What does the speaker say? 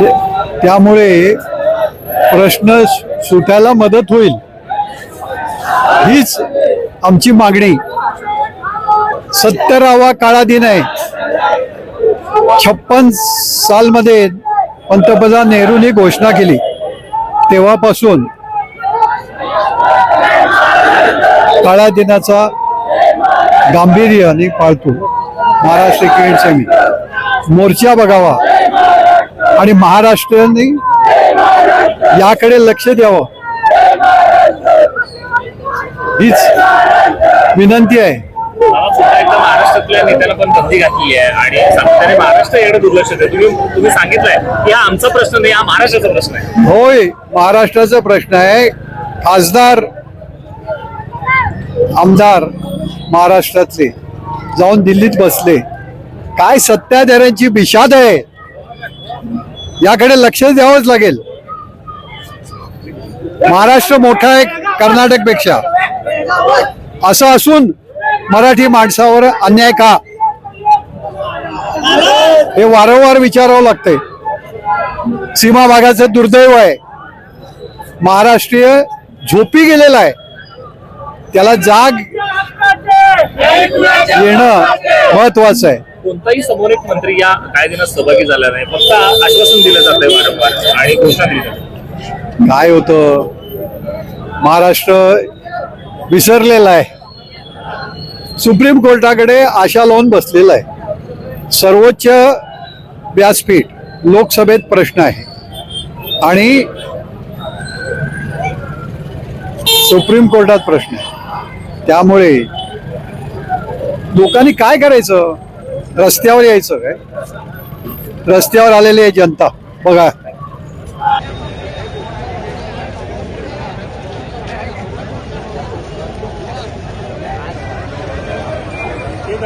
त्यामुळे प्रश्न सुटायला मदत होईल. हीच आमची मागणी. सत्तरावा काळा दिन आहे. छप्पन सालमध्ये पंतप्रधान नेहरूंनी घोषणा केली. तेव्हापासून काळ्या दिनाचा गांभीर्याने पाळतो. महाराष्ट्र क्रिकेट सेमी मोर्चा बघावा. आणि महाराष्ट्राने याकडे लक्ष द्यावं. हीच विनंती आहे. महाराष्ट्रातल्या नेत्याला पण बंदी घातली आहे आणि महाराष्ट्र दुर्लक्ष होते तुम्ही तुम्ही सांगितलंय की हा आमचा प्रश्न नाही हा महाराष्ट्राचा प्रश्न आहे. होय महाराष्ट्राचा प्रश्न आहे. खासदार आमदार महाराष्ट्रातले जाऊन दिल्लीत बसले. काय सत्ताधाऱ्यांची विषाद आहे? याकडे लक्ष द्यावंच लागेल. महाराष्ट्र मोठा आहे कर्नाटकपेक्षा असं असून मराठी माणसावर अन्याय का? हे वारंवार विचारावं लागतंय. सीमा भागाचं दुर्दैव आहे. महाराष्ट्रीय झोपी गेलेला आहे. त्याला जाग येणं महत्वाचं आहे. कोणताही समोर मंत्री या कायद्यानं सहभागी झाला नाही फक्त आश्वासन दिलं जातंय वारंवार आणि घोषणा दिली जाते. काय होतं? महाराष्ट्र विसरलेला आहे. सुप्रीम कोर्टाकडे आशा लावून बसलेला आहे. सर्वोच्च व्यासपीठ लोकसभेत प्रश्न आहे. आणि सुप्रीम कोर्टात प्रश्न आहे. त्यामुळे लोकांनी काय करायचं? रस्त्यावर यायचं काय? रस्त्यावर आलेली आहे जनता. बघा. ते